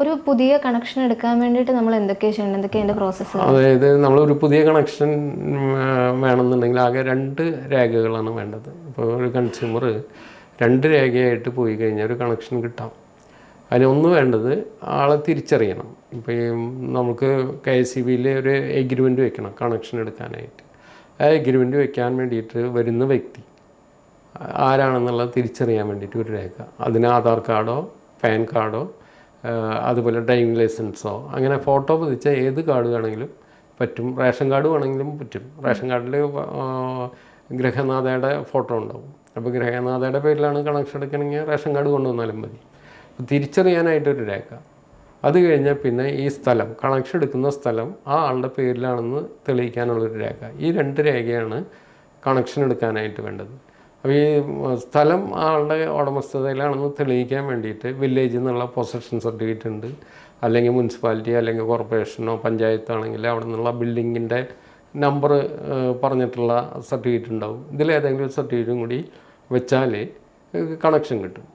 ഒരു പുതിയ കണക്ഷൻ എടുക്കാൻ വേണ്ടിയിട്ട് നമ്മൾ എന്തൊക്കെയാണ് ചെയ്യേണ്ടത്? എന്തൊക്കെയാണ് അതിന്റെ പ്രോസസ്സ് അതായത് നമ്മളൊരു പുതിയ കണക്ഷൻ വേണമെന്നുണ്ടെങ്കിൽ ആകെ രണ്ട് രേഖകളാണ് വേണ്ടത്. ഇപ്പോൾ ഒരു കൺസ്യൂമർ രണ്ട് രേഖയായിട്ട് പോയി കഴിഞ്ഞാൽ ഒരു കണക്ഷൻ കിട്ടാം. അതിനൊന്ന് വേണ്ടത് ആളെ തിരിച്ചറിയണം. ഇപ്പോൾ ഈ നമുക്ക് കെ എസ് സി ബിയിൽ ഒരു എഗ്രിമെന്റ് വെക്കണം കണക്ഷൻ എടുക്കാനായിട്ട്. ആ എഗ്രിമെന്റ് വെക്കാൻ വേണ്ടിയിട്ട് വരുന്ന വ്യക്തി ആരാണെന്നുള്ളത് തിരിച്ചറിയാൻ വേണ്ടിയിട്ട് ഒരു രേഖ. അതിന് ആധാർ കാർഡോ പാൻ കാർഡോ അതുപോലെ ഡ്രൈവിംഗ് ലൈസൻസോ അങ്ങനെ ഫോട്ടോ പതിച്ച ഏത് കാർഡ് വേണമെങ്കിലും പറ്റും. റേഷൻ കാർഡ് വേണമെങ്കിലും പറ്റും. റേഷൻ കാർഡിൽ ഗ്രഹനാഥയുടെ ഫോട്ടോ ഉണ്ടാവും. അപ്പോൾ ഗ്രഹനാഥയുടെ പേരിലാണ് കണക്ഷൻ എടുക്കണമെങ്കിൽ റേഷൻ കാർഡ് കൊണ്ടുവന്നാലും മതി. തിരിച്ചറിയാനായിട്ടൊരു രേഖ. അത് കഴിഞ്ഞാൽ പിന്നെ ഈ സ്ഥലം കണക്ഷൻ എടുക്കുന്ന സ്ഥലം ആ ആളുടെ പേരിലാണെന്ന് തെളിയിക്കാനുള്ളൊരു രേഖ. ഈ രണ്ട് രേഖയാണ് കണക്ഷൻ എടുക്കാനായിട്ട് വേണ്ടത്. അപ്പോൾ ഈ സ്ഥലം ആളുടെ ഉടമസ്ഥതയിലാണെന്ന് തെളിയിക്കാൻ വേണ്ടിയിട്ട് വില്ലേജിൽ നിന്നുള്ള പൊസഷൻ സർട്ടിഫിക്കറ്റ് ഉണ്ട്. അല്ലെങ്കിൽ മുനിസിപ്പാലിറ്റി അല്ലെങ്കിൽ കോർപ്പറേഷനോ പഞ്ചായത്താണെങ്കിൽ അവിടെ നിന്നുള്ള ബിൽഡിങ്ങിന്റെ നമ്പർ പറഞ്ഞിട്ടുള്ള സർട്ടിഫിക്കറ്റ് ഉണ്ടാവും. ഇതിലേതെങ്കിലും ഒരു സർട്ടിഫിക്കറ്റും കൂടി വെച്ചാൽ കണക്ഷൻ കിട്ടും.